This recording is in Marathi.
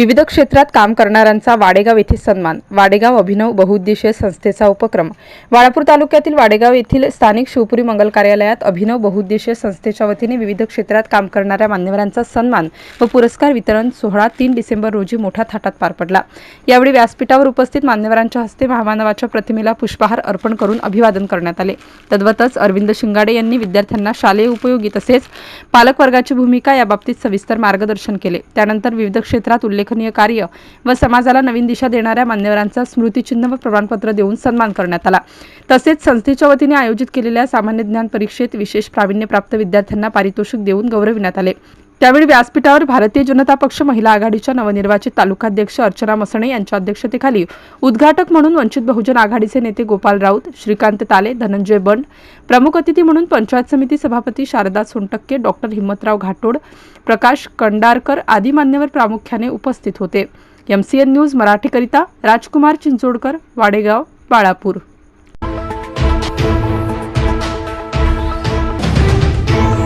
विविध क्षेत्रात काम करणाऱ्यांचा वाडेगाव येथे सन्मान. वाडेगाव अभिनव बहुउद्देशीय संस्थेचा उपक्रम. वाळापूर तालुक्यातील वाडेगाव येथील स्थानिक शिवपुरी मंगल कार्यालयात अभिनव बहुउद्देशीय संस्थेच्या वतीने विविध क्षेत्रात काम करणाऱ्या मान्यवरांचा सन्मान व पुरस्कार वितरण सोहळा तीन डिसेंबर रोजी मोठ्या थाटात पार पडला. यावेळी व्यासपीठावर उपस्थित मान्यवरांच्या हस्ते महामानवाच्या प्रतिमेला पुष्पहार अर्पण करून अभिवादन करण्यात आले. तद्वतच अरविंद शिंगाडे यांनी विद्यार्थ्यांना शालेय उपयोगी तसेच पालकवर्गाची भूमिका याबाबतीत सविस्तर मार्गदर्शन केले. त्यानंतर विविध क्षेत्रात उल्लेख उल्लेखनीय कार्य व समाजाला नवीन दिशा देणाऱ्या मान्यवरांचा स्मृतिचिन्ह व प्रमाणपत्र देऊन सन्मान करण्यात आला. तसेच संस्थेच्या वतीने आयोजित केलेल्या सामान्य ज्ञान परीक्षेत विशेष प्रावीण्यप्राप्त विद्यार्थ्यांना पारितोषिक देऊन गौरविण्यात आले. त्यावेळी व्यासपीठावर भारतीय जनता पक्ष महिला आघाडीच्या नवनिर्वाचित तालुकाध्यक्ष अर्चना मसणे यांच्या अध्यक्षतेखाली उद्घाटक म्हणून वंचित बहुजन आघाडीचे नेते गोपाल राऊत श्रीकांत ताले धनंजय बंड प्रमुख अतिथी म्हणून पंचायत समिती सभापती शारदा सोनटक्के डॉक्टर हिम्मतराव घाटोड प्रकाश कंडारकर आदी मान्यवर प्रामुख्याने उपस्थित होते. एमसीएन न्यूज मराठीकरिता राजकुमार चिंचोडकर वाडेगाव बाळापूर.